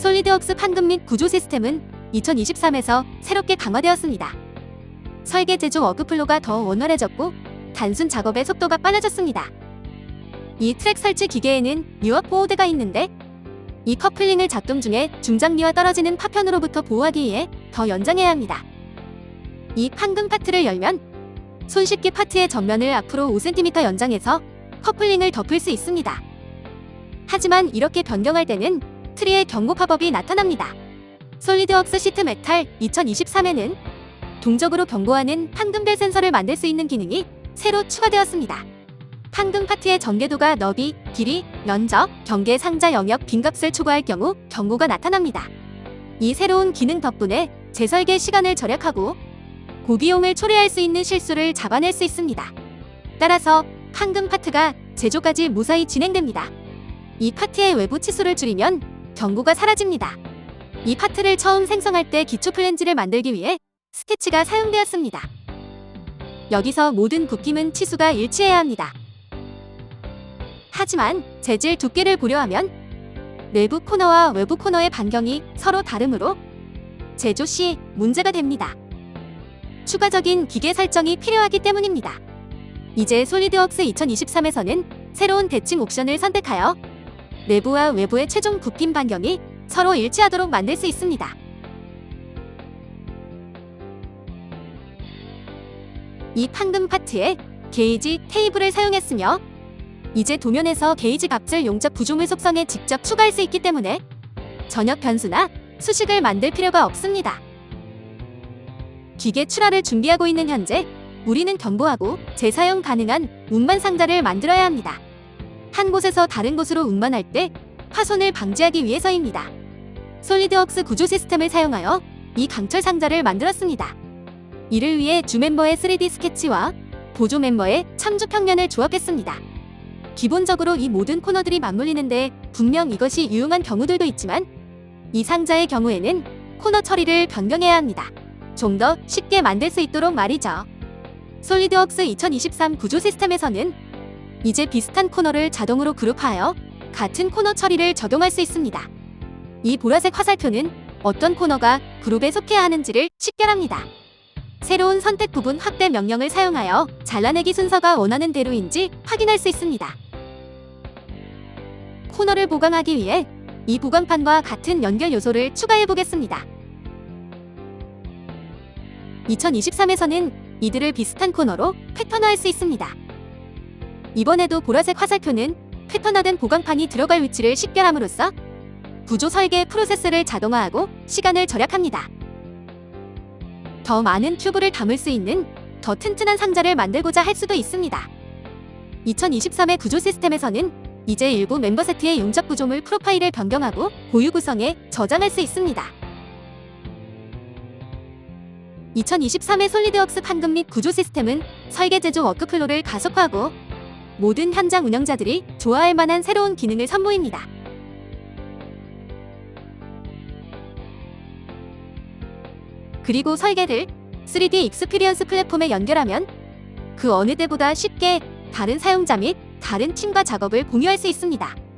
솔리드웍스 판금 및 구조 시스템은 2023에서 새롭게 강화되었습니다. 설계 제조 워크플로가 더 원활해졌고 단순 작업의 속도가 빨라졌습니다. 이 트랙 설치 기계에는 유압 보호대가 있는데 이 커플링을 작동 중에 중장비와 떨어지는 파편으로부터 보호하기 위해 더 연장해야 합니다. 이 판금 파트를 열면 손쉽게 파트의 전면을 앞으로 5cm 연장해서 커플링을 덮을 수 있습니다. 하지만 이렇게 변경할 때는 트리의 경고 팝업이 나타납니다. 솔리드웍스 시트 메탈 2023에는 동적으로 경고하는 판금벨 센서를 만들 수 있는 기능이 새로 추가되었습니다. 판금 파트의 전개도가 너비, 길이, 면적, 경계 상자 영역 빈값을 초과할 경우 경고가 나타납니다. 이 새로운 기능 덕분에 재설계 시간을 절약하고 고비용을 초래할 수 있는 실수를 잡아낼 수 있습니다. 따라서 판금 파트가 제조까지 무사히 진행됩니다. 이 파트의 외부 치수를 줄이면 경고가 사라집니다. 이 파트를 처음 생성할 때 기초 플랜지를 만들기 위해 스케치가 사용되었습니다. 여기서 모든 굽김은 치수가 일치해야 합니다. 하지만 재질 두께를 고려하면 내부 코너와 외부 코너의 반경이 서로 다르므로 제조 시 문제가 됩니다. 추가적인 기계 설정이 필요하기 때문입니다. 이제 솔리드웍스 2023에서는 새로운 대칭 옵션을 선택하여 내부와 외부의 최종 굽김 반경이 서로 일치하도록 만들 수 있습니다. 이 판금 파트에 게이지 테이블을 사용했으며 이제 도면에서 게이지 값을 용접 구조물 속성에 직접 추가할 수 있기 때문에 전역 변수나 수식을 만들 필요가 없습니다. 기계 출하를 준비하고 있는 현재 우리는 경보하고 재사용 가능한 운반 상자를 만들어야 합니다. 한 곳에서 다른 곳으로 운반할 때 파손을 방지하기 위해서입니다. 솔리드웍스 구조 시스템을 사용하여 이 강철 상자를 만들었습니다. 이를 위해 주 멤버의 3D 스케치와 보조 멤버의 참조 평면을 조합했습니다. 기본적으로 이 모든 코너들이 맞물리는데 분명 이것이 유용한 경우들도 있지만 이 상자의 경우에는 코너 처리를 변경해야 합니다. 좀 더 쉽게 만들 수 있도록 말이죠. 솔리드웍스 2023 구조 시스템에서는 이제 비슷한 코너를 자동으로 그룹하여 같은 코너 처리를 적용할 수 있습니다. 이 보라색 화살표는 어떤 코너가 그룹에 속해야 하는지를 식별합니다. 새로운 선택 부분 확대 명령을 사용하여 잘라내기 순서가 원하는 대로인지 확인할 수 있습니다. 코너를 보강하기 위해 이 보강판과 같은 연결 요소를 추가해 보겠습니다. 2023에서는 이들을 비슷한 코너로 패턴화할 수 있습니다. 이번에도 보라색 화살표는 패턴화된 보강판이 들어갈 위치를 식별함으로써 구조 설계 프로세스를 자동화하고 시간을 절약합니다. 더 많은 튜브를 담을 수 있는 더 튼튼한 상자를 만들고자 할 수도 있습니다. 2023의 구조 시스템에서는 이제 일부 멤버 세트의 용접 구조물 프로파일을 변경하고 고유 구성에 저장할 수 있습니다. 2023의 솔리드웍스 판금 및 구조 시스템은 설계 제조 워크플로를 가속화하고 모든 현장 운영자들이 좋아할 만한 새로운 기능을 선보입니다. 그리고 설계를 3D 익스피리언스 플랫폼에 연결하면 그 어느 때보다 쉽게 다른 사용자 및 다른 팀과 작업을 공유할 수 있습니다.